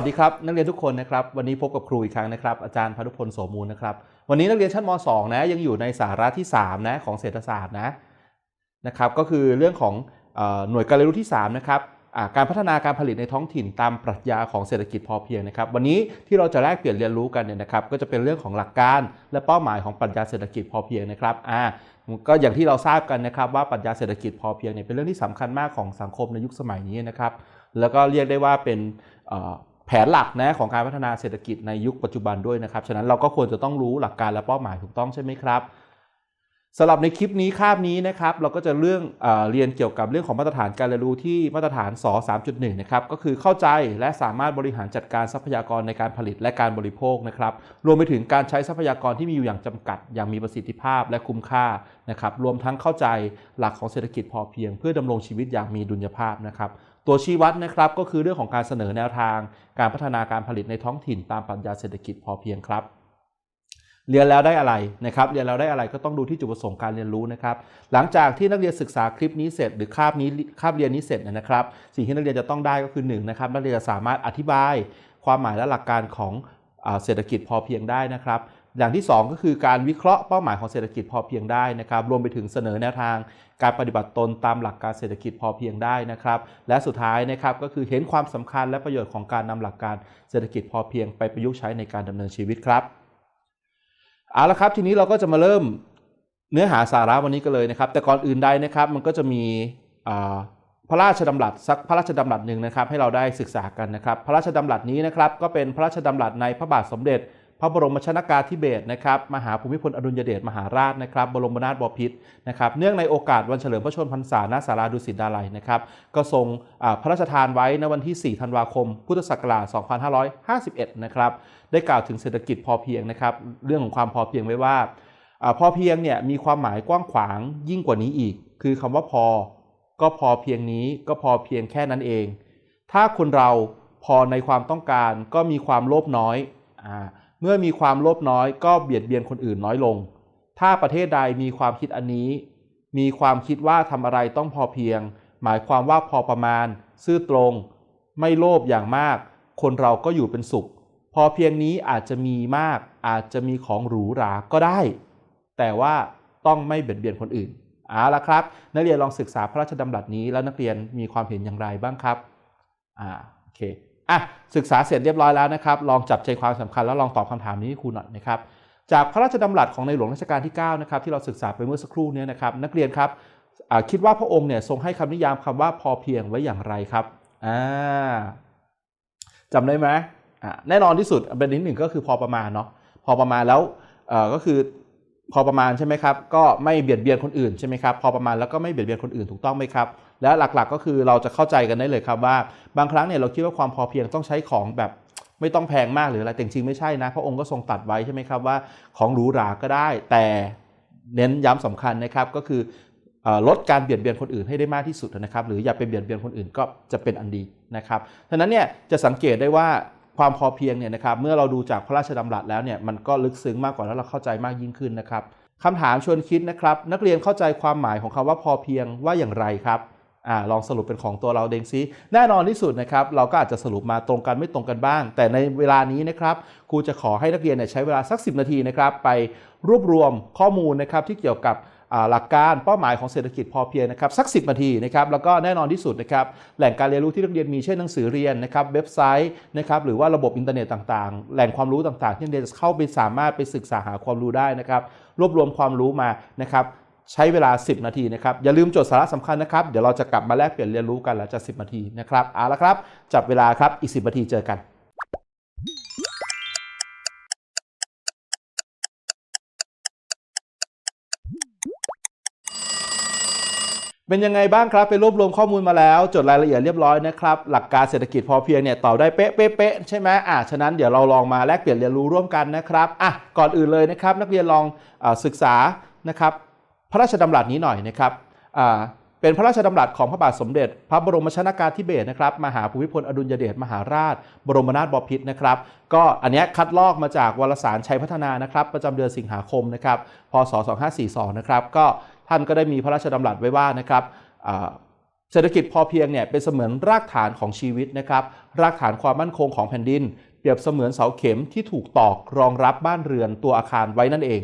วัสดีครับ นักเรียนทุกคนนะครับ วันนี้พบกับครูอีกครั้งนะครับ อาจารย์พานุพลโสมูลนะครับ วันนี้นักเรียนชั้นม .2 นะยังอยู่ในสาระที่3นะของเศรษฐศาสตร์นะนะครับก็คือเรื่องของอหน่วยการเรียนรู้ที่3นะครับการพัฒนาการผลิตในท้องถิ่นตามปรัชญาของเศรษฐกิจพอเพียงนะครับ วันนี้ที่เราจะแลกเปลี่ยนเรียนรู้กันเนี่ยนะครับ ก็จะเป็นเรื่องของหลักการและเป้าหมายของปรัชญาเศรษฐกิจพอเพียงนะครับอ่าก็อย่างที่เราทราบกันนะครับว่าปรัชญาเศรษฐกิจพอเพียงเนี่ยเป็นเรื่องที่สำคัญมากของสังคมในยุคสมัยนี้นะครับ แล้วก็เรียกได้ว่าเป็น แผนหลักนะของการพัฒนาเศรษฐกิจในยุคปัจจุบันด้วยนะครับ ฉะนั้นเราก็ควรจะต้องรู้หลักการและเป้าหมายถูกต้องใช่ไหมครับสำหรับในคลิปนี้คาบนี้นะครับเราก็จะเรื่องเอเรียนเกี่ยวกับเรื่องของมาตรฐานการเรียนรู้ที่มาตรฐานส3.1นะครับก็คือเข้าใจและสามารถบริหารจัดการทรัพยากรในการผลิตและการบริโภคนะครับรวมไปถึงการใช้ทรัพยากรที่มีอยู่อย่างจำกัด อย่างมีประสิทธิภาพและคุ้มค่านะครับรวมทั้งเข้าใจหลักของเศรษฐกิจพอเพียง เพื่อดำรงชีวิตอย่างมีดุลยภาพนะครับ ตัวชี้วัดนะครับก็คือเรื่องของการเสนอแนวทางการพัฒนาการผลิตในท้องถิ่นตามปรัชญาเศรษฐกิจพอเพียงครับ เรียนแล้วได้อะไรนะครับ เรียนแล้วได้อะไรก็ต้องดูที่จุดประสงค์การเรียนรู้นะครับ หลังจากที่นักเรียนศึกษาคลิปนี้เสร็จ หรือคาบนี้คาบเรียนนี้เสร็จนะครับ สิ่งที่นักเรียนจะต้องได้ก็คือ1นงนะครับนักเรียนจะสามารถอธิบาย ความหมายและหลักการของเศรษฐกิจพอเพียงได้นะครับ อย่างที่ 2 ก็คือการวิเคราะห์เป้าหมายของเศรษฐกิจพอเพียงได้นะครับ รวมไปถึงเสนอแนวทาง การปฏิบัติตนตามหลักการเศรษฐกิจพอเพียงได้นะครับ และสุดท้ายนะครับก็คือเห็นความสำคัญและประโยชน์ของการนำหลักการเศรษฐกิจพอเพียงไปประยุกต์ใช้ในการดำเนินชีวิตครับเอาละครับทีนี้เราก็จะมาเริ่มเนื้อหาสาระวันนี้กันเลยนะครับ แต่ก่อนอื่นใดนะครับมันก็จะมีพระราชดำรัสสักพระราชดำรัสหนึ่งนะครับให้เราได้ศึกษากันนะครับ พระราชดำรัสนี้นะครับก็เป็นพระราชดำรัสในพระบาทสมเด็จ พระบรมชนากาธิเบศนะครับมหาภูมิพลอดุลยเดชมหาราชนะครับบรมนาถบพิตรนะครับเนื่องในโอกาสวันเฉลิมพระชนมพรรษาณศาลาดุสิตดาลัยนะครับก็ทรงพระราชทานไว้ในวันที่ 4 ธันวาคม พุทธศักราช 2551 นะครับได้กล่าวถึงเศรษฐกิจพอเพียงนะครับเรื่องของความพอเพียงไว้ว่าอพอเพียงเนี่ยมีความหมายกว้างขวางยิ่งกว่านี้อีก คือคำว่าพอ ก็พอเพียงนี้ก็พอเพียงแค่นั้นเอง ถ้าคนเราพอในความต้องการก็มีความโลภน้อยอา เมื่อมีความโลภน้อยก็เบียดเบียนคนอื่นน้อยลง ถ้าประเทศใดมีความคิดอันนี้ มีความคิดว่าทำอะไรต้องพอเพียง หมายความว่าพอประมาณ ซื่อตรง ไม่โลภอย่างมาก คนเราก็อยู่เป็นสุข พอเพียงนี้อาจจะมีมาก อาจจะมีของหรูหราก็ได้ แต่ว่าต้องไม่เบียดเบียนคนอื่นเอาละครับ นักเรียนลองศึกษาพระราชดำรัสนี้แล้วนักเรียนมีความเห็นอย่างไรบ้างครับอ่าโอเค อะศึกษาเสร็จเรียบร้อยแล้วนะครับ ลองจับใจความสำคัญแล้วลองตอบคำถามนี้ให้ครูหน่อยนะครับ จากพระราชดำรัสของในหลวงรัชกาลที่9นะครับที่เราศึกษาไปเมื่อสักครู่นี้นะครับ นักเรียนครับคิดว่าพระองค์เนี่ยทรงให้คำนิยามคำว่าพอเพียงไว้อย่างไรครับอ่าจำได้ไหมอ่าแน่นอนที่สุดเป็นหนึ่งก็คือพอประมาณเนาะพอประมาณแล้วก็คือ พอประมาณใช่ไหมครับ ก็ไม่เบียดเบียนคนอื่นใช่ไหมครับ พอประมาณแล้วก็ไม่เบียดเบียนคนอื่นถูกต้องไหมครับ และหลักๆก็คือเราจะเข้าใจกันได้เลยครับว่า บางครั้งเนี่ยเราคิดว่าความพอเพียงต้องใช้ของแบบไม่ต้องแพงมากหรืออะไรแต่จริงๆไม่ใช่นะ พระองค์ก็ทรงตัดไว้ใช่ไหมครับว่าของหรูหราก็ได้ แต่เน้นย้ำสำคัญนะครับก็คือเอ่อลดการเบียดเบียนคนอื่นให้ได้มากที่สุดนะครับ หรืออย่าไปเบียดเบียนคนอื่นก็จะเป็นอันดีนะครับฉะนั้นเนี่ยจะสังเกตได้ว่า ความพอเพียงเนี่ยนะครับเมื่อเราดูจากพระราชดำรัสแล้วเนี่ยมันก็ลึกซึ้งมากกว่าแล้วเราเข้าใจมากยิ่งขึ้นนะครับคำถามชวนคิดนะครับ นักเรียนเข้าใจความหมายของคำว่าพอเพียงว่าอย่างไรครับอ่าลองสรุปเป็นของตัวเราเองซิแน่นอนที่สุดนะครับ เราก็อาจจะสรุปมาตรงกันไม่ตรงกันบ้าง แต่ในเวลานี้นะครับครูจะขอให้นักเรียนเนี่ยใช้เวลาสัก 10 นาทีนะครับ ไปรวบรวมข้อมูลนะครับที่เกี่ยวกับ หลักการเป้าหมายของเศรษฐกิจพอเพียงนะครับสัก 10นาทีนะครับแล้วก็แน่นอนที่สุดนะครับแหล่งการเรียนรู้ที่นักเรียนมีเช่นหนังสือเรียนนะครับเว็บไซต์นะครับหรือว่าระบบอินเทอร์เน็ตต่างๆ แหล่งความรู้ต่างๆ ที่นักเรียนจะเข้าไปสามารถไปศึกษาหาความรู้ได้นะครับรวบรวมความรู้มานะครับใช้เวลา 10 นาทีนะครับ อย่าลืมจดสาระสำคัญนะครับ เดี๋ยวเราจะกลับมาแลกเปลี่ยนเรียนรู้กันหลังจาก 10 นาทีนะครับเอาละครับ จับเวลาครับ อีก 10 นาทีเจอกัน เป็นยังไงบ้างครับไปรวบรวมข้อมูลมาแล้ว จดรายละเอียดเรียบร้อยนะครับ หลักการเศรษฐกิจพอเพียงเนี่ยตอบได้เป๊ะเป๊ะเป๊ะใช่ไหมอะฉะนั้นเดี๋ยวเราลองมาแลกเปลี่ยนเรียนรู้ร่วมกันนะครับอะก่อนอื่นเลยนะครับ นักเรียนลองอศึกษานะครับ พระราชดำรัสนี้หน่อยนะครับอ่าเป็นพระราชดำรัสของพระบาทสมเด็จ พระบรมชนากาธิเบศรนะครับมหาภูมิพลอดุลยเดชมหาราช บรมนาถบพิตรนะครับ ก็อันเนี้ยคัดลอกมาจากวารสารชัยพัฒนานะครับ ประจำเดือนสิงหาคมนะครับพศ2542นะครับก็ ท่านก็ได้มีพระราชดำรัสไว้ว่านะครับเศรษฐกิจพอเพียงเนี่ยเป็นเสมือนรากฐานของชีวิตนะครับ รากฐานความมั่นคงของแผ่นดิน เปรียบเสมือนเสาเข็มที่ถูกตอกรองรับบ้านเรือนตัวอาคารไว้นั่นเอง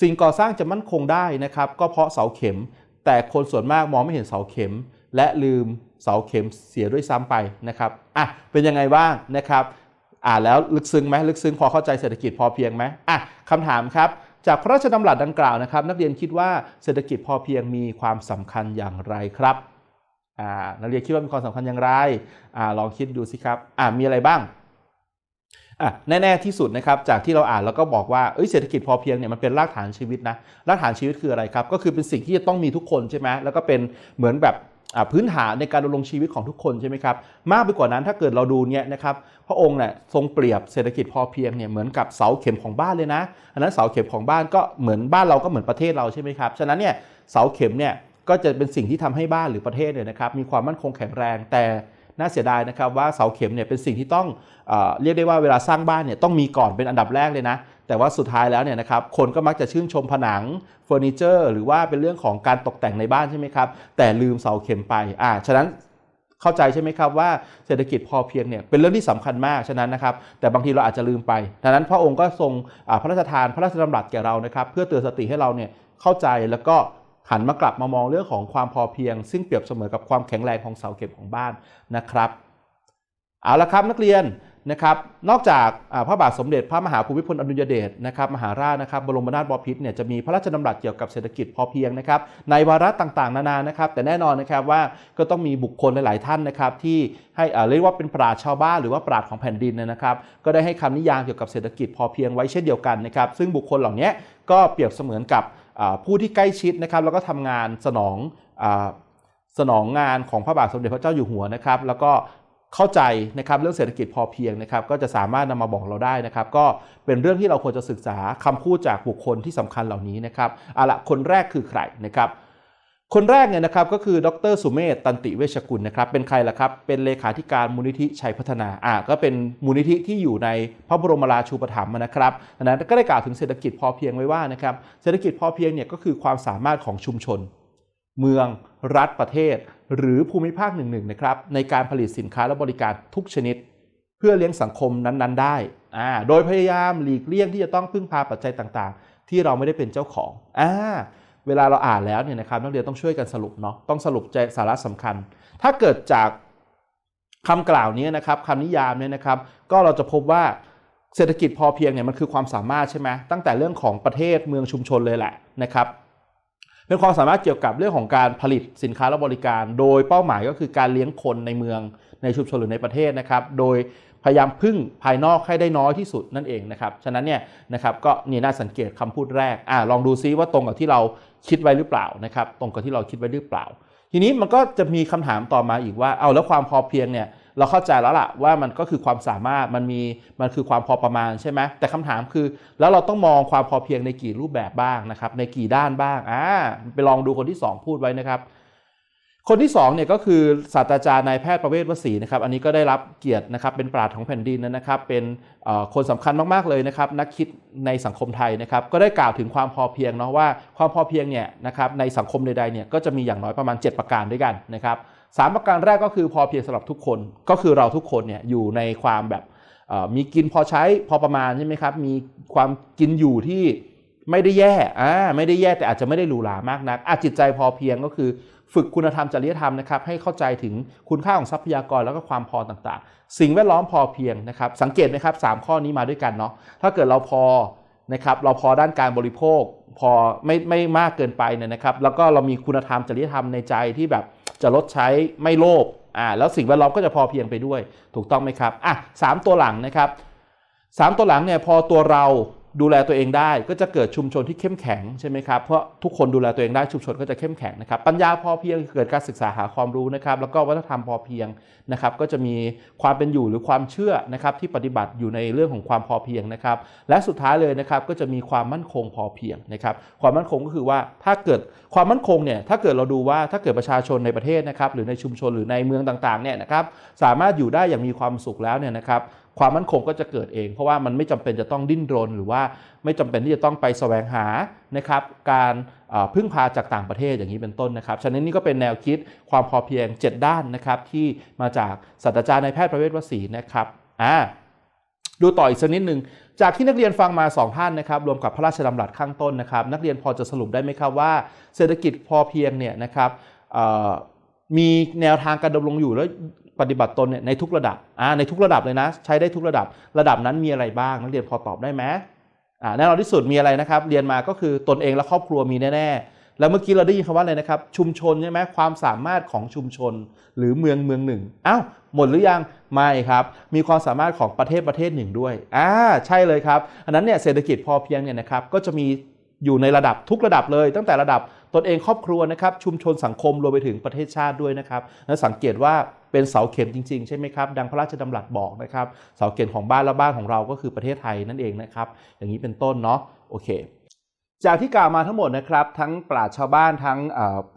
สิ่งก่อสร้างจะมั่นคงได้นะครับ ก็เพราะเสาเข็ม แต่คนส่วนมากมองไม่เห็นเสาเข็ม และลืมเสาเข็มเสียด้วยซ้ำไปนะครับอะเป็นยังไงบ้างนะครับอ่านแล้วลึกซึ้งไหมลึกซึ้งพอเข้าใจเศรษฐกิจพอเพียงไหมอะคำถามครับ จากพระราชดำรัสดังกล่าวนะครับ นักเรียนคิดว่าเศรษฐกิจพอเพียงมีความสำคัญอย่างไรครับนักเรียนคิดว่ามีความสำคัญอย่างไรอลองคิดดูสิครับมีอะไรบ้างแน่ๆที่สุดนะครับจากที่เราอ่านแล้วก็บอกว่าเเศรษฐกิจพอเพียงเนี่ยมันเป็นรากฐานชีวิตนะรากฐานชีวิตคืออะไรครับ ก็คือเป็นสิ่งที่จะต้องมีทุกคนใช่ไหมแล้วก็เป็นเหมือนแบบ พื้นฐานในการดำรงชีวิตของทุกคนใช่ไหมครับมากไปกว่านั้นถ้าเกิดเราดูเนี่ยนะครับพระองค์เนี่ยทรงเปรียบเศรษฐกิจพอเพียงเนี่ยเหมือนกับเสาเข็มของบ้านเลยนะอันนั้นเสาเข็มของบ้านก็เหมือนบ้านเราก็เหมือนประเทศเราใช่ไหมครับฉะนั้นเนี่ยเสาเข็มเนี่ยก็จะเป็นสิ่งที่ทำให้บ้านหรือประเทศเนี่ยนะครับมีความมั่นคงแข็งแรงแต่น่าเสียดายนะครับว่าเสาเข็มเนี่ยเป็นสิ่งที่ต้องเอเรียกได้ว่าเวลาสร้างบ้านเนี่ยต้องมีก่อนเป็นอันดับแรกเลยนะ แต่ว่าสุดท้ายแล้วเนี่ยนะครับคนก็มักจะชื่นชมผนังเฟอร์นิเจอร์ หรือว่าเป็นเรื่องของการตกแต่งในบ้านใช่ไหมครับแต่ลืมเสาเข็มไปอ่าฉะนั้นเข้าใจใช่ไหมครับว่าเศรษฐกิจพอเพียงเนี่ยเป็นเรื่องที่สำคัญมากฉะนั้นนะครับแต่บางทีเราอาจจะลืมไปดังนั้นพระองค์ก็ทรงพระราชทานพระราชดำรัสแก่เรานะครับเพื่อเตือนสติให้เราเนี่ยเข้าใจแล้วก็หันมากลับมามองเรื่องของความพอเพียง ซึ่งเปรียบเสมอกับความแข็งแรงของเสาเข็มของบ้านนะครับ เอาละครับนักเรียน นะครับนอกจากพระบาทสมเด็จพระมหาภูมิพลอดุลยเดชนะครับมหาราชนะครับบรมนาถบพิตรเนี่ยจะมีพระราชดำรัสเกี่ยวกับเศรษฐกิจพอเพียงนะครับในวาระต่างๆ นานานะครับ แต่แน่นอนนะครับว่าก็ต้องมีบุคคลหลาย ๆ ท่านนะครับที่ให้เรียกว่าเป็นปราชชาวบ้านหรือว่าปราชของแผ่นดินนะครับ ก็ได้ให้คำนิยามเกี่ยวกับเศรษฐกิจพอเพียงไว้เช่นเดียวกันนะครับ ซึ่งบุคคลเหล่านี้ก็เปรียบเสมือนกับผู้ที่ใกล้ชิดนะครับ แล้วก็ทำงานสนองสนองงานของพระบาทสมเด็จพระเจ้าอยู่หัวนะครับ แล้วก็ เข้าใจนะครับเรื่องเศรษฐกิจพอเพียงนะครับก็จะสามารถนำมาบอกเราได้นะครับก็เป็นเรื่องที่เราควรจะศึกษาคำพูดจากบุคคลที่สำคัญเหล่านี้นะครับเอาละคนแรกคือใครนะครับคนแรกเนี่ยนะครับก็คือดรสุเมธตันติเวชกุลนะครับเป็นใครล่ะครับเป็นเลขาธิการมูลนิธิชัยพัฒนาอ่าก็เป็นมูลนิธิที่อยู่ในพระบรมราชูปถัมภ์นะครับดังนั้นก็ได้กล่าวถึงเศรษฐกิจพอเพียงไว้ว่านะครับเศรษฐกิจพอเพียงเนี่ยก็คือความสามารถของชุมชน เมืองรัฐประเทศ หรือภูมิภาคหนึ่งๆนะครับในการผลิตสินค้าและบริการทุกชนิด เพื่อเลี้ยงสังคมนั้นๆ ได้อ่าโดยพยายามหลีกเลี่ยงที่จะต้องพึ่งพาปัจจัยต่างๆ ที่เราไม่ได้เป็นเจ้าของอ่าเวลาเราอ่านแล้วเนี่ยนะครับนักเรียนต้องช่วยกันสรุปเนาะต้องสรุปใจสาระสำคัญ ถ้าเกิดจากคำกล่าวนี้นะครับคำนิยามเนี่ยนะครับ ก็เราจะพบว่าเศรษฐกิจพอเพียงเนี่ยมันคือความสามารถใช่ไหมตั้งแต่เรื่องของประเทศเมืองชุมชนเลยแหละนะครับ เป็นความสามารถเกี่ยวกับเรื่องของการผลิตสินค้าและบริการ โดยเป้าหมายก็คือการเลี้ยงคนในเมืองในชุมชนหรือในประเทศนะครับ โดยพยายามพึ่งภายนอกให้ได้น้อยที่สุดนั่นเองนะครับ ฉะนั้นเนี่ยนะครับก็นี่น่าสังเกตคำพูดแรกอ่าลองดูซิว่าตรงกับที่เราคิดไว้หรือเปล่านะครับ ตรงกับที่เราคิดไว้หรือเปล่า ทีนี้มันก็จะมีคำถามต่อมาอีกว่า เอาแล้วความพอเพียงเนี่ย เราเข้าใจแล้วล่ะว่ามันก็คือความสามารถมันมีมันคือความพอประมาณใช่ไหมแต่คำถามคือ แล้วเราต้องมองความพอเพียงในกี่รูปแบบบ้างนะครับ ในกี่ด้านบ้างอ่าไปลองดูคนที่ 2 พูดไว้นะครับ คนที่2เนี่ยก็คือศาสตราจารย์นายแพทย์ประเวศวสีนะครับ อันนี้ก็ได้รับเกียรตินะครับ เป็นปราชญ์ของแผ่นดินนะครับ เป็นคนสำคัญมากๆเลยนะครับ นักคิดในสังคมไทยนะครับ ก็ได้กล่าวถึงความพอเพียงเนาะว่าความพอเพียงเนี่ยนะครับในสังคมใดๆเนี่ยก็จะมีอย่างน้อยประมาณ 7 ประการด้วยกันนะครับ สามประการแรกก็คือพอเพียงสำหรับทุกคนก็คือเราทุกคนเนี่ยอยู่ในความแบบมีกินพอใช้พอประมาณใช่ไหมครับ มีความกินอยู่ที่ไม่ได้แย่อ่าไม่ได้แย่แต่อาจจะไม่ได้หรูหรามากนักอาจิตใจพอเพียงก็คือฝึกคุณธรรมจริยธรรมนะครับให้เข้าใจถึงคุณค่าของทรัพยากรแล้วก็ความพอต่างๆ สิ่งแวดล้อมพอเพียงนะครับ สังเกตไหมครับสามข้อนี้มาด้วยกันเนาะถ้าเกิดเราพอนะครับเราพอด้านการบริโภค พอไม่ไม่มากเกินไปเนี่ยนะครับ แล้วก็เรามีคุณธรรมจริยธรรมในใจที่แบบ จะลดใช้ไม่โลภอ่าแล้วสิ่งแวดล้อมก็จะพอเพียงไปด้วย ถูกต้องไหมครับอะสามตัวหลังนะครับสามตัวหลังเนี่ยพอตัวเรา ดูแลตัวเองได้ก็จะเกิดชุมชนที่เข้มแข็งใช่ไหมครับเพราะทุกคนดูแลตัวเองได้ชุมชนก็จะเข้มแข็งนะครับปัญญาพอเพียงเกิดการศึกษาหาความรู้นะครับแล้วก็วัฒนธรรมพอเพียงนะครับก็จะมีความเป็นอยู่หรือความเชื่อนะครับที่ปฏิบัติอยู่ในเรื่องของความพอเพียงนะครับและสุดท้ายเลยนะครับก็จะมีความมั่นคงพอเพียงนะครับความมั่นคงก็คือว่าถ้าเกิดความมั่นคงเนี่ยถ้าเกิดเราดูว่าถ้าเกิดประชาชนในประเทศนะครับหรือในชุมชนหรือในเมืองต่างๆเนี่ยนะครับสามารถอยู่ได้อย่างมีความสุขแล้วเนี่ยนะครับ ความมั่นคงก็จะเกิดเอง เพราะว่ามันไม่จำเป็นจะต้องดิ้นรน หรือว่าไม่จำเป็นที่จะต้องไปแสวงหานะครับการพึ่งพาจากต่างประเทศอย่างนี้เป็นต้นนะครับฉะนั้นนี่ก็เป็นแนวคิดความพอเพียง 7 ด้านนะครับที่มาจากศาสตราจารย์นายแพทย์ประเวศวสีนะครับอ่าดูต่ออีกสักนิดหนึ่งจากที่นักเรียนฟังมา 2 ท่านนะครับรวมกับพระราชดำรัสข้างต้นนะครับ นักเรียนพอจะสรุปได้ไหมครับว่า เศรษฐกิจพอเพียงเนี่ยนะครับมีแนวทางการดำรงอยู่และ ปฏิบัติตนเนี่ยในทุกระดับอ่าในทุกระดับเลยนะ ใช้ได้ทุกระดับ ระดับนั้นมีอะไรบ้างนักเรียนพอตอบได้ไหมอ่าแน่นอนที่สุดมีอะไรนะครับ เรียนมาก็คือตนเองและครอบครัวมีแน่ๆ แล้วเมื่อกี้เราได้ยินคำว่าอะไรนะครับ ชุมชนใช่ไหมความสามารถของชุมชนหรือเมืองเมืองหนึ่งอ้าวหมดหรือยังไม่ครับ มีความสามารถของประเทศประเทศหนึ่งด้วยอ่าใช่เลยครับอันนั้นเนี่ยเศรษฐกิจพอเพียงเนี่ยนะครับก็จะมีอยู่ในระดับทุกระดับเลย ตั้งแต่ระดับ ตนเองครอบครัวนะครับชุมชนสังคมรวมไปถึงประเทศชาติด้วยนะครับและสังเกตว่าเป็นเสาเข็มจริงๆ ใช่ไหมครับดังพระราชดำรัสบอกนะครับเสาเข็มของบ้านและบ้านของเราก็คือประเทศไทยนั่นเองนะครับอย่างนี้เป็นต้นเนาะโอเคจากที่กล่าวมาทั้งหมดนะครับทั้งปราชญ์ชาวบ้านทั้ง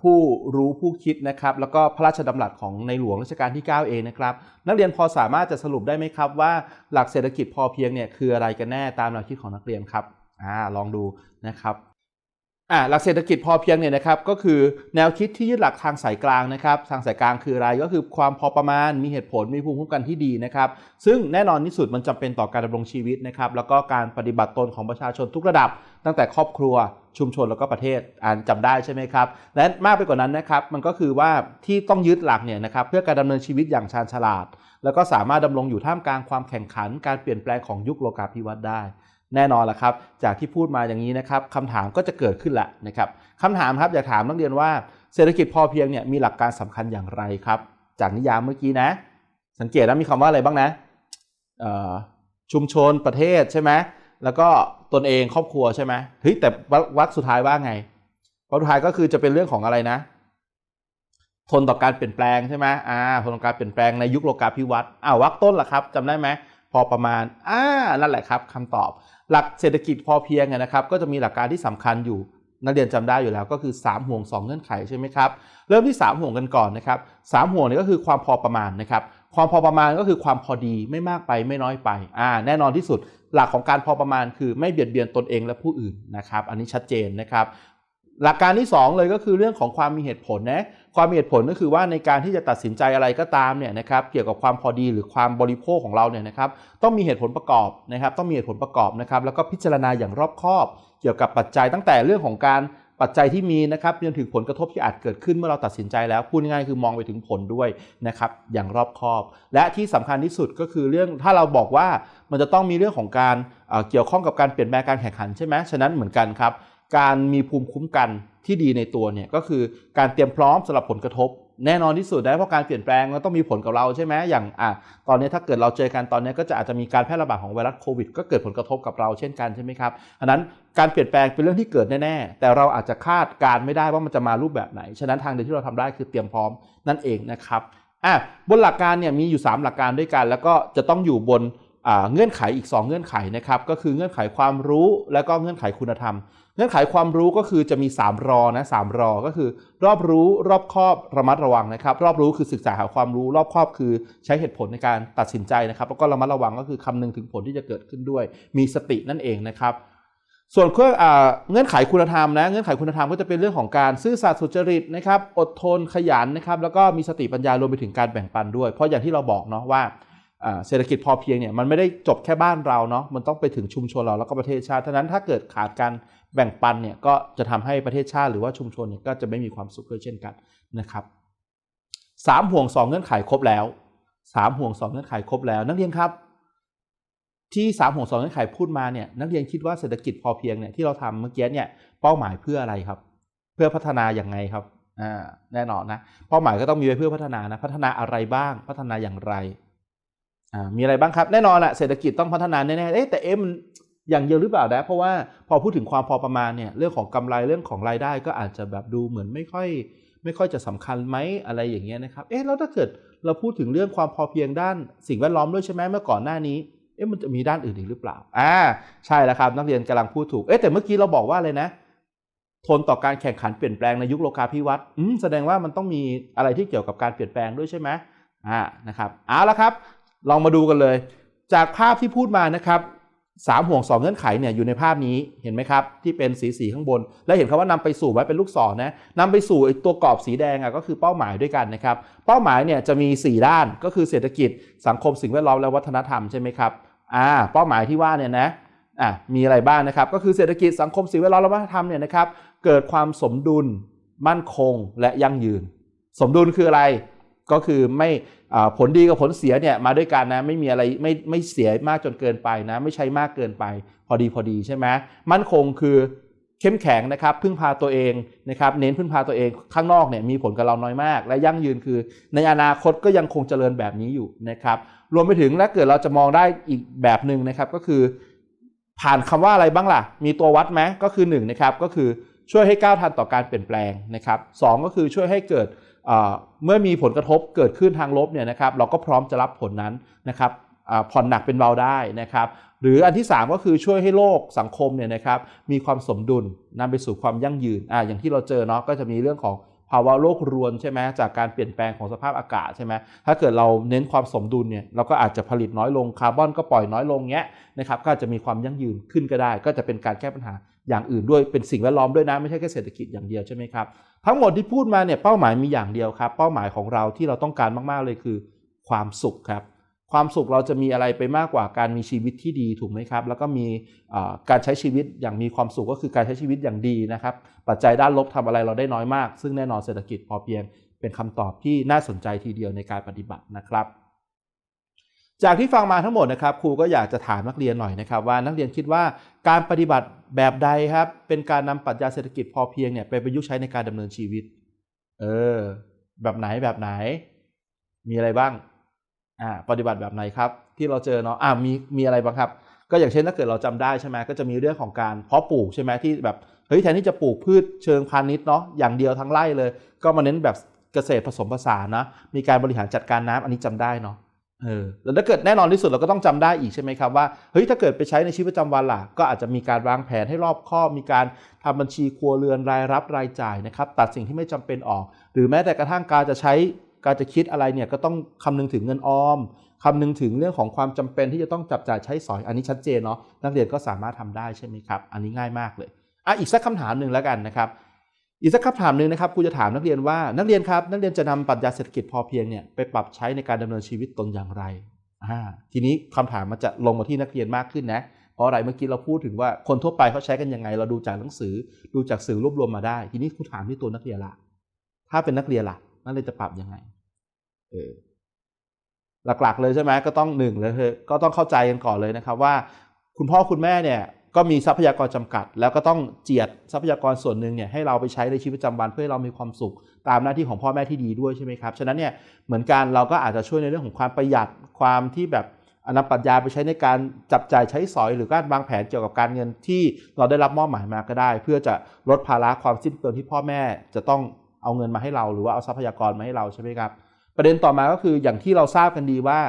ผู้รู้ผู้คิดนะครับแล้วก็พระราชดำรัสของในหลวงรัชกาลที่ 9 เองนะครับนักเรียนพอสามารถจะสรุปได้ไหมครับว่าหลักเศรษฐกิจพอเพียงเนี่ยคืออะไรกันแน่ตามแนวคิดของนักเรียนครับอ่าลองดูนะครับ อ่าหลักเศรษฐกิจพอเพียงเนี่ยนะครับก็คือแนวคิดที่ยึดหลักทางสายกลางนะครับทางสายกลางคืออะไรก็คือความพอประมาณมีเหตุผลมีภูมิคุ้มกันที่ดีนะครับซึ่งแน่นอนที่สุดมันจำเป็นต่อการดำรงชีวิตนะครับแล้วก็การปฏิบัติตนของประชาชนทุกระดับ ตั้งแต่ครอบครัวชุมชนแล้วก็ประเทศอ่านจำได้ใช่ไหมครับและมากไปกว่านั้นนะครับมันก็คือว่าที่ต้องยึดหลักเนี่ยนะครับเพื่อการดำเนินชีวิตอย่างชาญฉลาด แล้วก็สามารถดำรงอยู่ท่ามกลางความแข่งขัน การเปลี่ยนแปลงของยุคโลกาภิวัตน์ได้ แน่นอนละครับ จากที่พูดมาอย่างนี้นะครับคำถามก็จะเกิดขึ้นละนะครับคำถามครับอยากถามนักเรียนว่าเศรษฐกิจพอเพียงเนี่ยมีหลักการสำคัญอย่างไรครับ จากนิยามเมื่อกี้นะ สังเกตนะมีคำว่าอะไรบ้างนะชุมชนประเทศใช่ไหมแล้วก็ตนเองครอบครัวใช่ไหมเฮ้ยแต่วรรควรรคสุดท้ายว่าไงวรรคสุดท้ายก็คือจะเป็นเรื่องของอะไรนะ ทนต่อการเปลี่ยนแปลงใช่ไหมอ่าทนต่อการเปลี่ยนแปลงในยุคโลกาภิวัตน์อ้าววรรคต้นล่ะครับจำได้ไหมพอประมาณอ่านั่นแหละครับคำตอบ หลักเศรษฐกิจพอเพียงเนี่ยนะครับ ก็จะมีหลักการที่สำคัญอยู่ นักเรียนจำได้อยู่แล้วก็คือ 3 ห่วง 2 เงื่อนไขใช่ไหมครับ เริ่มที่ 3 ห่วงกันก่อนนะครับสามห่วงนี้ก็คือความพอประมาณนะครับ ความพอประมาณก็คือความพอดีไม่มากไปไม่น้อยไปอ่าแน่นอนที่สุด หลักของการพอประมาณคือไม่เบียดเบียนตนเองและผู้อื่นนะครับ อันนี้ชัดเจนนะครับ หลักการที่ 2 เลยก็คือเรื่องของความมีเหตุผลนะความมีเหตุผลก็คือว่าในการที่จะตัดสินใจอะไรก็ตามเนี่ยนะครับเกี่ยวกับความพอดีหรือความบริโภคของเราเนี่ยนะครับต้องมีเหตุผลประกอบนะครับ ต้องมีเหตุผลประกอบนะครับแล้วก็พิจารณาอย่างรอบคอบ เกี่ยวกับปัจจัยตั้งแต่เรื่องของการปัจจัยที่มีนะครับจนถึงผลกระทบที่อาจเกิดขึ้นเมื่อเราตัดสินใจแล้วพูดง่ายคือมองไปถึงผลด้วยนะครับอย่างรอบคอบ และที่สำคัญที่สุดก็คือเรื่องถ้าเราบอกว่ามันจะต้องมีเรื่องของการเอ่อเกี่ยวข้องกับการเปลี่ยนแปลงการแข่งขันใช่ไหมฉะนั้นเหมือนกันครับ การมีภูมิคุ้มกันที่ดีในตัวเนี่ยก็คือการเตรียมพร้อมสำหรับผลกระทบ แน่นอนที่สุดนะเพราะการเปลี่ยนแปลงมันต้องมีผลกับเราใช่ไหมอย่างอะตอนนี้ถ้าเกิดเราเจอกันตอนนี้ก็จะอาจจะมีการแพร่ระบาดของไวรัสโควิดก็เกิดผลกระทบกับเราเช่นกันใช่ไหมครับอันนั้นการเปลี่ยนแปลงเป็นเรื่องที่เกิดแน่ๆแต่เราอาจจะคาดการณ์ไม่ได้ว่ามันจะมารูปแบบไหนฉะนั้นทางเดียวที่เราทำได้คือเตรียมพร้อมนั่นเองนะครับอะบนหลักการเนี่ยมีอยู่ 3 หลักการด้วยกัน แล้วก็จะต้องอยู่บนเงื่อนไขอีก 2 เงื่อนไขนะครับก็คือเงื่อนไขความรู้และก็เงื่อนไขคุณธรรม เงื่อนไขความรู้ก็คือจะมี 3 รอนะสามรอก็คือ รอบรู้รอบครอบระมัดระวังนะครับ รอบรู้คือศึกษาหาความรู้ รอบครอบคือใช้เหตุผลในการตัดสินใจนะครับ แล้วก็ระมัดระวังก็คือคำนึงถึงผลที่จะเกิดขึ้นด้วย มีสตินั่นเองนะครับ ส่วนเครื่องเงื่อนไขคุณธรรมนะเงื่อนไขคุณธรรมก็จะเป็นเรื่องของการซื่อสัตย์สุจริตนะครับ อดทนขยันนะครับ แล้วก็มีสติปัญญารวมไปถึงการแบ่งปันด้วย เพราะอย่างที่เราบอกเนาะว่า เศรษฐกิจพอเพียงเนี่ยมันไม่ได้จบแค่บ้านเราเนาะมันต้องไปถึงชุมชนเราแล้วก็ประเทศชาติฉะนั้นถ้าเกิดขาดการแบ่งปันเนี่ยก็จะทำให้ประเทศชาติหรือว่าชุมชนเนี่ยก็จะไม่มีความสุขด้วยเช่นกันนะครับสามห่วงสองเงื่อนไขครบแล้วสามห่วงสองเงื่อนไขครบแล้ว นักเรียนครับ ที่สามห่วงสองเงื่อนไขพูดมาเนี่ยนักเรียนคิดว่าเศรษฐกิจพอเพียงเนี่ยที่เราทำเมื่อกี้เนี่ยเป้าหมายเพื่ออะไรครับ เพื่อพัฒนาอย่างไงครับอ่าแน่นอนนะเป้าหมายก็ต้องมีไว้เพื่อพัฒนานะพัฒนาอะไรบ้างพัฒนาอย่างไร มีอะไรบ้างครับ แน่นอนแหละเศรษฐกิจต้องพัฒนาแน่ๆเอ๊แต่เอ๊ะมันอย่างเดียวหรือเปล่านะเพราะว่าพอพูดถึงความพอประมาณเนี่ยเรื่องของกำไรเรื่องของรายได้ก็อาจจะแบบดูเหมือนไม่ค่อย ไม่ค่อยจะสำคัญไหมอะไรอย่างเงี้ยนะครับเอ๊ะแล้วถ้าเกิดเราพูดถึงเรื่องความพอเพียงด้านสิ่งแวดล้อมด้วยใช่ไหมเมื่อก่อนหน้านี้เอ๊ะมันจะมีด้านอื่นอีกหรือเปล่าอ่าใช่แล้วครับนักเรียนกำลังพูดถูกเอ๊ะแต่เมื่อกี้เราบอกว่าเลยนะ ทนต่อการแข่งขันเปลี่ยนแปลงในยุคโลกาภิวัตน์แสดงว่ามันต้องมีอะไรที่เกี่ยวกับการเปลี่ยนแปลงด้วยใช่ไหมอ่านะครับเอาละครับ ลองมาดูกันเลย จากภาพที่พูดมานะครับสามห่วงสองเงื่อนไขเนี่ยอยู่ในภาพนี้เห็นไหมครับ ที่เป็นสีสีข้างบน แล้วเห็นคำว่านำไปสู่ไว้เป็นลูกศรนะนำไปสู่ตัวกรอบสีแดงอะก็คือเป้าหมายด้วยกันนะครับ เป้าหมายเนี่ยจะมี 4 ด้านก็คือเศรษฐกิจ สังคมสิ่งแวดล้อมและวัฒนธรรมใช่ไหมครับอ่าเป้าหมายที่ว่าเนี่ยนะอะมีอะไรบ้างนะครับ ก็คือเศรษฐกิจสังคมสิ่งแวดล้อมและวัฒนธรรมเนี่ยนะครับ เกิดความสมดุล มั่นคงและยั่งยืน สมดุลคืออะไร ก็คือไม่ผลดีกับผลเสียเนี่ยมาด้วยกันนะไม่มีอะไรไม่ไม่เสียมากจนเกินไปนะ ไม่ใช้มากเกินไป พอดีพอดีใช่ไหมมั่นคงคือเข้มแข็งนะครับพึ่งพาตัวเองนะครับเน้นพึ่งพาตัวเองข้างนอกเนี่ยมีผลกับเราน้อยมาก และยั่งยืนคือ ในอนาคตก็ยังคงเจริญแบบนี้อยู่นะครับรวมไปถึงและเกิดเราจะมองได้อีกแบบหนึ่งนะครับก็คือ ผ่านคำว่าอะไรบ้างล่ะ มีตัววัดไหมก็คือ1นงนะครับก็คือช่วยให้ก้าวทันต่อการเปลี่ยนแปลงนะครับสก็คือช่วยให้เกิด เมื่อมีผลกระทบเกิดขึ้นทางลบเนี่ยนะครับเราก็พร้อมจะรับผลนั้นนะครับผ่อนหนักเป็นเบาได้นะครับ หรืออันที่ 3 ก็คือช่วยให้โลกสังคมเนี่ยนะครับมีความสมดุลนำไปสู่ความยั่งยืนอ่าอย่างที่เราเจอเนาะก็จะมีเรื่องของภาวะโลกรวนใช่ไหมจากการเปลี่ยนแปลงของสภาพอากาศใช่ไหมถ้าเกิดเราเน้นความสมดุลเนี่ยเราก็อาจจะผลิตน้อยลงคาร์บอนก็ปล่อยน้อยลงเงี้ยนะครับก็จจะมีความยั่งยืนขึ้นก็ได้ ก็จะเป็นการแก้ปัญหาอย่างอื่นด้วยเป็นสิ่งแวดล้อมด้วยนะไม่ใช่แค่เศรษฐกิจอย่างเดียวใช่ไหมครับ ทั้งหมดที่พูดมาเนี่ยเป้าหมายมีอย่างเดียวครับ เป้าหมายของเราที่เราต้องการมากๆเลยคือ ความสุขครับ ความสุขเราจะมีอะไรไปมากกว่าการมีชีวิตที่ดีถูกไหมครับ แล้วก็มีการใช้ชีวิตอย่างมีความสุขก็คือการใช้ชีวิตอย่างดีนะครับ ปัจจัยด้านลบทำอะไรเราได้น้อยมาก ซึ่งแน่นอนเศรษฐกิจพอเพียงเป็นคำตอบที่น่าสนใจทีเดียวในการปฏิบัตินะครับ จากที่ฟังมาทั้งหมดนะครับครูก็อยากจะถามนักเรียนหน่อยนะครับว่านักเรียนคิดว่าการปฏิบัติแบบใดครับ เป็นการนำปรัชญาเศรษฐกิจพอเพียงเนี่ยไปประยุกต์ใช้ในการดำเนินชีวิต เออ แบบไหนแบบไหน มีอะไรบ้างอ่าปฏิบัติแบบไหนครับ ที่เราเจอเนาะอ่ามีมีอะไรบ้างครับ ก็อย่างเช่นถ้าเกิดเราจำได้ใช่ไหมก็จะมีเรื่องของการเพาะปลูกใช่ไหมที่แบบเฮ้ยแทนที่จะปลูกพืชเชิงพาณิชย์เนาะอย่างเดียวทั้งไร่เลย ก็มาเน้นแบบเกษตรผสมผสานนะมีการบริหารจัดการน้ำอันนี้จำได้เนาะ เออแล้วถ้าเกิดแน่นอนที่สุดเราก็ต้องจำได้อีกใช่ไหมครับว่าเฮ้ยถ้าเกิดไปใช้ในชีวิตประจำวันล่ะ ก็อาจจะมีการวางแผนให้รอบคอบ มีการทำบัญชีครัวเรือนรายรับรายจ่ายนะครับ ตัดสิ่งที่ไม่จำเป็นออก หรือแม้แต่กระทั่งการจะใช้การจะคิดอะไรเนี่ยก็ต้องคำนึงถึงเงินออมคำนึงถึงเรื่องของความจำเป็นที่จะต้องจับจ่ายใช้สอย อันนี้ชัดเจนเนาะนักเรียนก็สามารถทำได้ใช่ไหมครับ อันนี้ง่ายมากเลยอะอีกสักคำถามหนึ่งแล้วกันนะครับ อีกสักคำถามหนึ่งนะครับครูจะถามนักเรียนว่านักเรียนครับ นักเรียนจะนำปรัชญาเศรษฐกิจพอเพียงเนี่ยไปปรับใช้ในการดำเนินชีวิตตนอย่างไรอ่าทีนี้คำถามมันจะลงมาที่นักเรียนมากขึ้นนะเพราะอะไรเมื่อกี้เราพูดถึงว่าคนทั่วไปเขาใช้กันยังไง เราดูจากหนังสือดูจากสื่อรวบรวมมาได้ ทีนี้ครูถามที่ตัวนักเรียนละถ้าเป็นนักเรียนล่ะนักเรียนจะปรับยังไงเออหลักๆ เลยใช่ไหมก็ต้องหนึ่งเลยก็ต้องเข้าใจกันก่อนเลยนะครับว่า คุณพ่อคุณแม่เนี่ย ก็มีทรัพยากรจำกัด แล้วก็ต้องเจียดทรัพยากรส่วนหนึ่งเนี่ยให้เราไปใช้ในชีวิตประจำวันเพื่อให้เรามีความสุข ตามหน้าที่ของพ่อแม่ที่ดีด้วยใช่ไหมครับฉะนั้นเนี่ยเหมือนกันเราก็อาจจะช่วยในเรื่องของความประหยัดความที่แบบอนำปรัชญาไปใช้ในการจับจ่ายใช้สอยหรือการวางแผนเกี่ยวกับการเงินที่เราได้รับมอบหมายมาก็ได้ เพื่อจะลดภาระความสิ้นเปลืองที่พ่อแม่จะต้องเอาเงินมาให้เรา หรือว่าเอาทรัพยากรมาให้เราใช่ไหมครับ ประเด็นต่อมาก็คืออย่างที่เราทราบกันดีว่า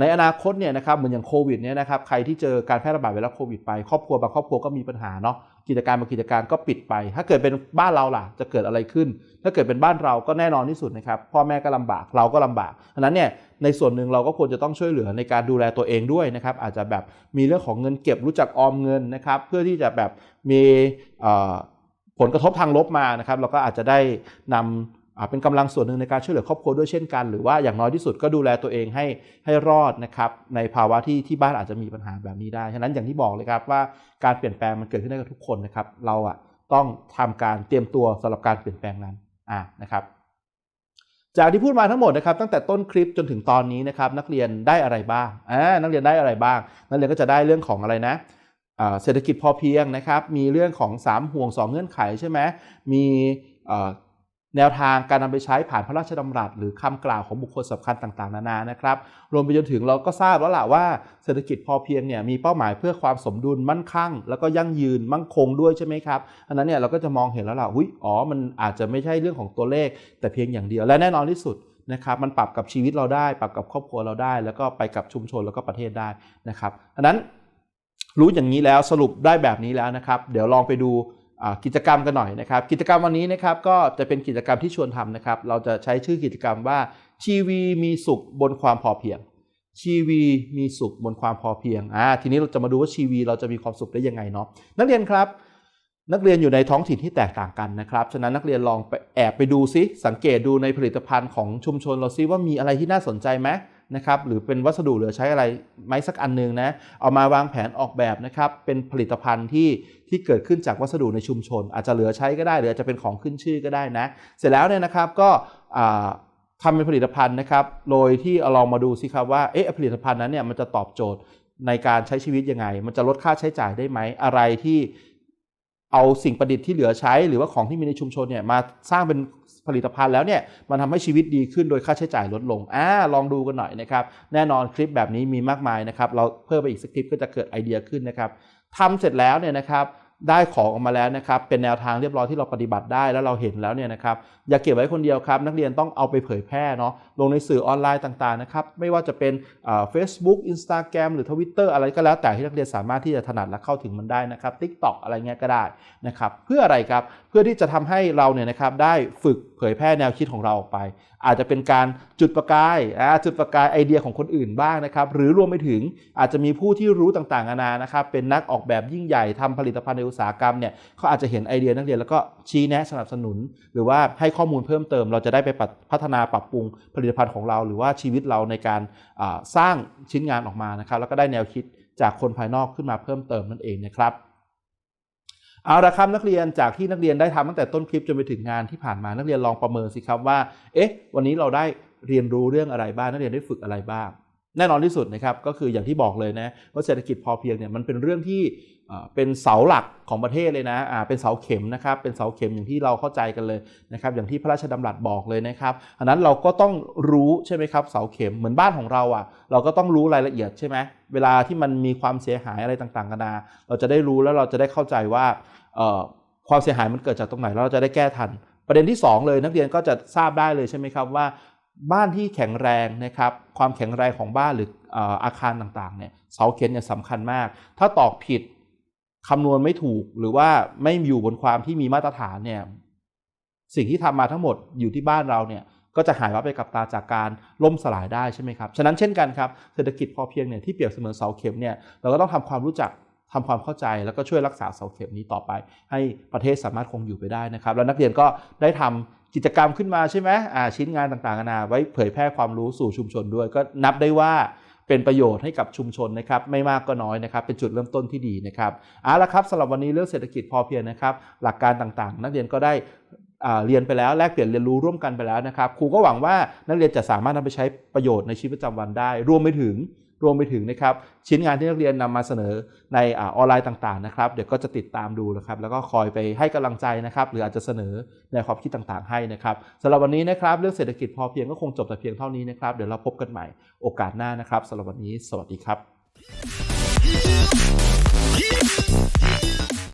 ในอนาคตเนี่ยนะครับเหมือนอย่างโควิดเนี่ยนะครับใครที่เจอการแพร่ระบาดไวรัสโควิดไปครอบครัวบางครอบครัวก็มีปัญหาเนาะกิจการบางกิจการก็ปิดไป ถ้าเกิดเป็นบ้านเราล่ะ จะเกิดอะไรขึ้น ถ้าเกิดเป็นบ้านเราก็แน่นอนที่สุดนะครับพ่อแม่ก็ลำบากเราก็ลำบากดังนั้นเนี่ยในส่วนหนึ่งเราก็ควรจะต้องช่วยเหลือในการดูแลตัวเองด้วยนะครับอาจจะแบบมีเรื่องของเงินเก็บรู้จักออมเงินนะครับเพื่อที่จะแบบมีผลกระทบทางลบมานะครับเราก็อาจจะได้นำอ่า เป็นกำลังส่วนหนึ่งในการช่วยเหลือครอบครัวด้วยเช่นกัน หรือว่าอย่างน้อยที่สุดก็ดูแลตัวเองให้ให้รอดนะครับในภาวะที่ที่บ้านอาจจะมีปัญหาแบบนี้ได้ ฉะนั้นอย่างที่บอกเลยครับว่าการเปลี่ยนแปลงมันเกิดขึ้นได้กับทุกคนนะครับ เราอะต้องทำการเตรียมตัวสำหรับการเปลี่ยนแปลงนั้นอ่านะครับ จากที่พูดมาทั้งหมดนะครับตั้งแต่ต้นคลิปจนถึงตอนนี้นะครับนักเรียนได้อะไรบ้างอ่านักเรียนได้อะไรบ้าง นักเรียนก็จะได้เรื่องของอะไรนะเศรษฐกิจพอเพียงนะครับ มีเรื่องของ 3 ห่วง 2 เงื่อนไขใช่ไหมมีอ่ แนวทางการนำไปใช้ผ่านพระราชดำรัส หรือคำกล่าวของบุคคลสำคัญต่างๆ นานานะครับ รวมไปจนถึงเราก็ทราบแล้วล่ะว่าเศรษฐกิจพอเพียงเนี่ยมีเป้าหมายเพื่อความสมดุลมั่นคงแล้วก็ยั่งยืนมั่งคงด้วยใช่ไหมครับอันนั้นเนี่ยเราก็จะมองเห็นแล้วล่ะหุ้ยอ๋อมันอาจจะไม่ใช่เรื่องของตัวเลข แต่เพียงอย่างเดียวและแน่นอนที่สุดนะครับมันปรับกับชีวิตเราได้ ปรับกับครอบครัวเราได้ แล้วก็ไปกับชุมชนแล้วก็ประเทศได้นะครับอันนั้นรู้อย่างนี้แล้วสรุปได้แบบนี้แล้วนะครับ เดี๋ยวลองไปดู กิจกรรมกันหน่อยนะครับ กิจกรรมวันนี้นะครับก็จะเป็นกิจกรรมที่ชวนทำนะครับ เราจะใช้ชื่อกิจกรรมว่าชีวีมีสุขบนความพอเพียง ชีวีมีสุขบนความพอเพียงอ่าทีนี้เราจะมาดูว่าชีวีเราจะมีความสุขได้ยังไงเนาะนักเรียนครับ นักเรียนอยู่ในท้องถิ่นที่แตกต่างกันนะครับฉะนั้นนักเรียนลองไปแอบไปดูซิสังเกตดูในผลิตภัณฑ์ของชุมชนเราซิว่ามีอะไรที่น่าสนใจไหม นะครับหรือเป็นวัสดุเหลือใช้อะไรไหมสักอันหนึงนะเอามาวางแผนออกแบบนะครับเป็นผลิตภัณฑ์ที่ที่เกิดขึ้นจากวัสดุในชุมชน อาจจะเหลือใช้ก็ได้ หรืออาจจะเป็นของขึ้นชื่อก็ได้นะ เสร็จแล้วเนี่ยนะครับก็ทำเป็นผลิตภัณฑ์นะครับโดยที่เอาลองมาดูสิครับว่าเอ๊ะผลิตภัณฑ์นั้นเนี่ยมันจะตอบโจทย์ในการใช้ชีวิตยังไง มันจะลดค่าใช้จ่ายได้ไหมอะไรที่เอาสิ่งประดิษฐ์ที่เหลือใช้ หรือว่าของที่มีในชุมชนเนี่ยมาสร้างเป็น ผลิตภัณฑ์แล้วเนี่ยมันทำให้ชีวิตดีขึ้นโดยค่าใช้จ่ายลดลงอ่าลองดูกันหน่อยนะครับ แน่นอนคลิปแบบนี้มีมากมายนะครับ เราเพิ่มไปอีกสักคลิปก็จะเกิดไอเดียขึ้นนะครับทำเสร็จแล้วเนี่ยนะครับ ได้ของออกมาแล้วนะครับเป็นแนวทางเรียบร้อยที่เราปฏิบัติได้แล้วเราเห็นแล้วเนี่ยนะครับอย่าเก็บไว้คนเดียวครับ นักเรียนต้องเอาไปเผยแพร่เนาะลงในสื่อออนไลน์ต่างๆนะครับไม่ว่าจะเป็นเฟซบุ๊กอินสตาแกรมหรือทวิตเตอร์อะไรก็แล้วแต่ที่นักเรียนสามารถที่จะถนัดและเข้าถึงมันได้นะครับ t ิ k t o k อะไรเงี้ยก็ได้นะครับเพื่ออะไรครับเพื่อที่จะทำให้เราเนี่ยนะครับได้ฝึกเผยแพร่แนวคิดของเราออกไป อาจจะเป็นการจุดประกายจุดประกายไอเดียของคนอื่นบ้างนะครับหรือรวมไปถึงอาจจะมีผู้ที่รู้ต่างๆนานานะครับเป็นนักออกแบบยิ่งใหญ่ทำผลิตภัณฑ์ในอุตสาหกรรมเนี่ยเขาอาจจะเห็นไอเดียนักเรียนแล้วก็ชี้แนะสนับสนุน หรือว่าให้ข้อมูลเพิ่มเติม เราจะได้ไปพัฒนาปรับปรุงผลิตภัณฑ์ของเรา หรือว่าชีวิตเราในการสร้างชิ้นงานออกมานะครับ แล้วก็ได้แนวคิดจากคนภายนอกขึ้นมาเพิ่มเติมนั่นเองนะครับเอาละครับนักเรียนจากที่นักเรียนได้ทำตั้งแต่ต้นคลิปจนไปถึงงานที่ผ่านมานักเรียนลองประเมินสิครับว่า เอ๊ะ วันนี้เราได้เรียนรู้เรื่องอะไรบ้างนักเรียนได้ฝึกอะไรบ้าง แน่นอนที่สุดนะครับก็คืออย่างที่บอกเลยนะว่าเศรษฐกิจพอเพียงเนี่ยมันเป็นเรื่องที่ เป็นเสาหลักของประเทศเลยนะเป็นเสาเข็มนะครับ เป็นเสาเข็มอย่างที่เราเข้าใจกันเลยนะครับ อย่างที่พระราชดำรัสบอกเลยนะครับอันนั้นเราก็ต้องรู้ใช่ไหมครับ เสาเข็มเหมือนบ้านของเราอะ เราก็ต้องรู้รายละเอียดใช่ไหมเวลาที่มันมีความเสียหายอะไรต่างๆกันานาเราจะได้รู้แล้วเราจะได้เข้าใจว่าความเสียหายมันเกิดจากตรงไหนแล้วเราจะได้แก้ทัน ประเด็นที่ 2 เลยนักเรียนก็จะทราบได้เลยใช่ไหมครับว่าบ้านที่แข็งแรงนะครับ ความแข็งแรงของบ้านหรือเอ่ออาคารต่างๆเนี่ยเสาเข็มเนี่ยสำคัญมาก ถ้าตอกผิด คำนวณไม่ถูกหรือว่าไม่อยู่บนความที่มีมาตรฐานเนี่ยสิ่งที่ทำมาทั้งหมดอยู่ที่บ้านเราเนี่ยก็จะหายวับไปกับตาจากการล่มสลายได้ใช่ไหมครับ ฉะนั้นเช่นกันครับเศรษฐกิจพอเพียงเนี่ยที่เปรียบเสมือนเสาเข็มเนี่ยเราก็ต้องทำความรู้จักทำความเข้าใจ แล้วก็ช่วยรักษาเสาเข็มนี้ต่อไป ให้ประเทศสามารถคงอยู่ไปได้นะครับ แล้วนักเรียนก็ได้ทำกิจกรรมขึ้นมาใช่ไหมอ่าชิ้นงานต่างๆนานาไว้เผยแพร่ความรู้สู่ชุมชนด้วย ก็นับได้ว่า เป็นประโยชน์ให้กับชุมชนนะครับไม่มากก็น้อยนะครับเป็นจุดเริ่มต้นที่ดีนะครับเอาละครับสำหรับวันนี้เรื่องเศรษฐกิจพอเพียงนะครับ หลักการต่างๆ นักเรียนก็ได้เรียนไปแล้วแลกเปลี่ยนเรียนรู้ร่วมกันไปแล้วนะครับครูก็หวังว่านักเรียนจะสามารถนำไปใช้ประโยชน์ในชีวิตประจำวันได้ รวมไปถึง รวมไปถึงนะครับชิ้นงานที่นักเรียนนำมาเสนอในออนไลน์ต่างๆนะครับเดี๋ยวก็จะติดตามดูนะครับแล้วก็คอยไปให้กำลังใจนะครับหรืออาจจะเสนอในความคิดต่างๆ ให้นะครับสำหรับวันนี้นะครับเรื่องเศรษฐกิจพอเพียงก็คงจบแต่เพียงเท่านี้นะครับเดี๋ยวเราพบกันใหม่โอกาสหน้านะครับสำหรับวันนี้ สวัสดีครับ